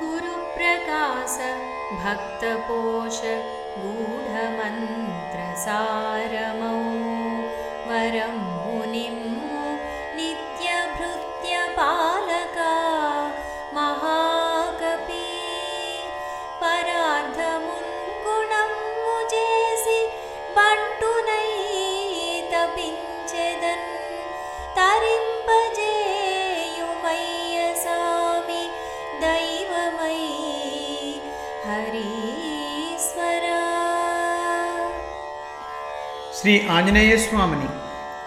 गुरुप्रकाश भक्तपोष गूढमन्त्रसारमौ శ్రీ ఆంజనేయ స్వామిని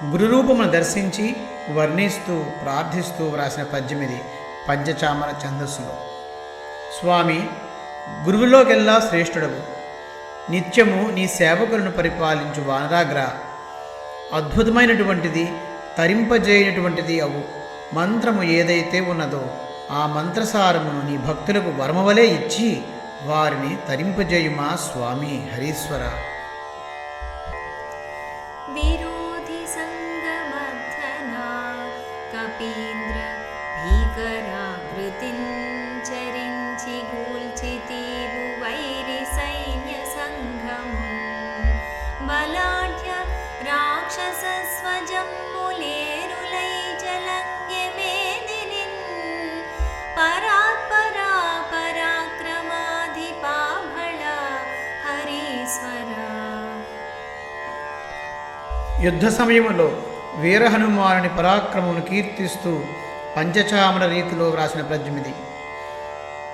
గురురూపమును దర్శించి వర్ణిస్తూ ప్రార్థిస్తూ వ్రాసిన పద్యమిది పంచచామర ఛందస్సులో. స్వామి గురువులోకెల్లా శ్రేష్ఠుడవు. నిత్యము నీ సేవకులను పరిపాలించు వానరాగ్ర. అద్భుతమైనటువంటిది తరింపజేయనటువంటిది అవు. మంత్రము ఏదైతే ఉన్నదో ఆ మంత్రసారమును నీ భక్తులకు వరమవలే ఇచ్చి వారిని తరింపజేయుమా స్వామి హరీశ్వర? విరోధి సంగమర్థనా కపీంద్ర భీకరాకృతిం చరించి గూల్చితీవు వైరి సైన్య సంఘమున్ బలా యుద్ధ సమయంలో వీర హనుమానుని పరాక్రమమును కీర్తిస్తూ పంచచామర రీతిలో వ్రాసిన పద్యమిది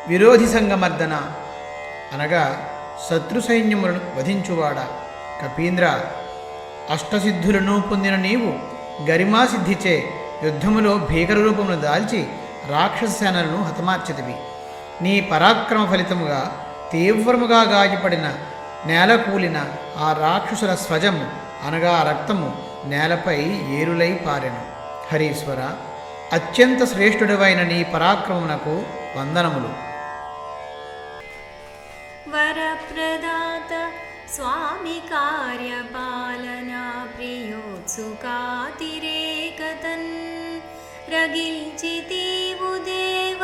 విరోధి సంగమర్దన అనగా శత్రు సైన్యములను వధించువాడా. కపీంద్ర అష్టసిద్ధులను పొందిన నీవు గరిమా సిద్ధిచే యుద్ధములో భీకర రూపమును దాల్చి రాక్షస సేనలను హతమార్చితివి నీ పరాక్రమ ఫలితముగా తీవ్రముగా గాయపడిన నేల కూలిన ఆ రాక్షసుల స్వజము అనగా రక్తము నేలపై ఏరులై పారెను. హరీశ్వర అత్యంత శ్రేష్ఠుడవైన నీ పరాక్రమునకు వందనములు. వరప్రదాత స్వామి కార్యపాలనా ప్రియోత్సుకాతిరేకతన్. రగిల్చితీవు దేవ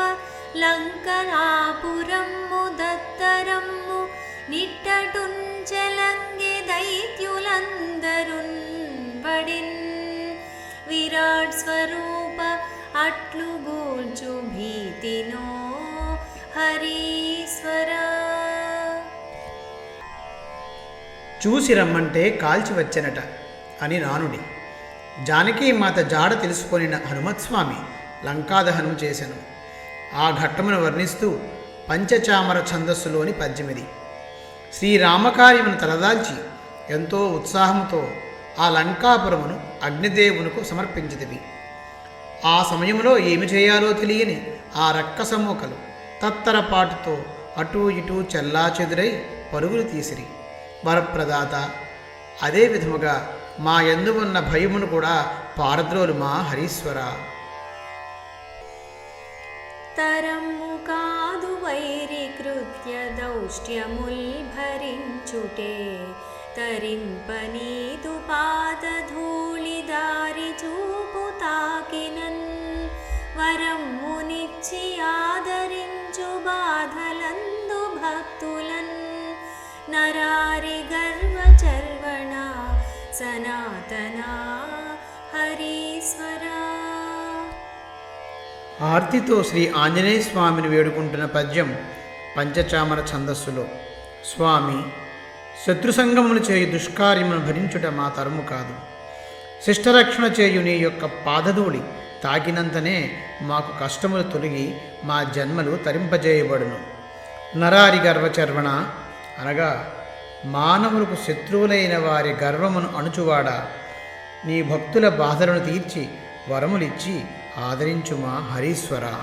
లంకనాపురమ్ము దత్తరమ్ము నిట్టటుంచలంగే బడిన్ విరాట్ స్వరూప అట్లు గూల్చు భీతినో హరీశ్వర. చూసి రమ్మంటే కాల్చి వచ్చనట అని నానుడి జానకీ మాత జాడ తెలుసుకొనిన హనుమత్స్వామి లంకాదహనం చేశాను ఆ ఘట్టమును వర్ణిస్తూ పంచచామర ఛందస్సులోని పద్యమిది. శ్రీరామకార్యమును తలదాల్చి ఎంతో ఉత్సాహంతో ఆ లంకాపురమును అగ్నిదేవునకు సమర్పించితివి. ఆ సమయంలో ఏమి చేయాలో తెలియని ఆ రక్కసమూకలు తత్తరపాటుతో అటూ ఇటూ చెల్లాచెదురై పరుగులు తీసిరి. వరప్రదాత అదే విధముగా మా ఎందు ఉన్న భయమును కూడా పారద్రోలు మా హరీశ్వర. తరము కాదు వైరి కృత్య దౌష్ట్యముల్ భరించుటే. తరింపనీదు పాద ధూళి దారి చూపు తాకినన్. వరమ్మునిచ్చి ఆదరించు బాధలందు భక్తులన్. నరారి గర్వ చర్వణ సనాతనా హరీశ్వరా. ఆర్తితో శ్రీ ఆంజనేయ స్వామిని వేడుకుంటున్న పద్యం పంచచామర ఛందస్సులో. స్వామి శత్రుసంగమును చేయు దుష్కార్యమును భరించుట మా తరము కాదు. శిష్టరక్షణ చేయు నీ యొక్క పాదధూళి తాకినంతనే మాకు కష్టములు తొలగి మా జన్మలు తరింపజేయబడును. నరారి గర్వచర్వణ అనగా మానవులకు శత్రువులైన వారి గర్వమును అణుచువాడ. నీ భక్తుల బాధలను తీర్చి వరములిచ్చి ఆదరించుమా హరీశ్వర.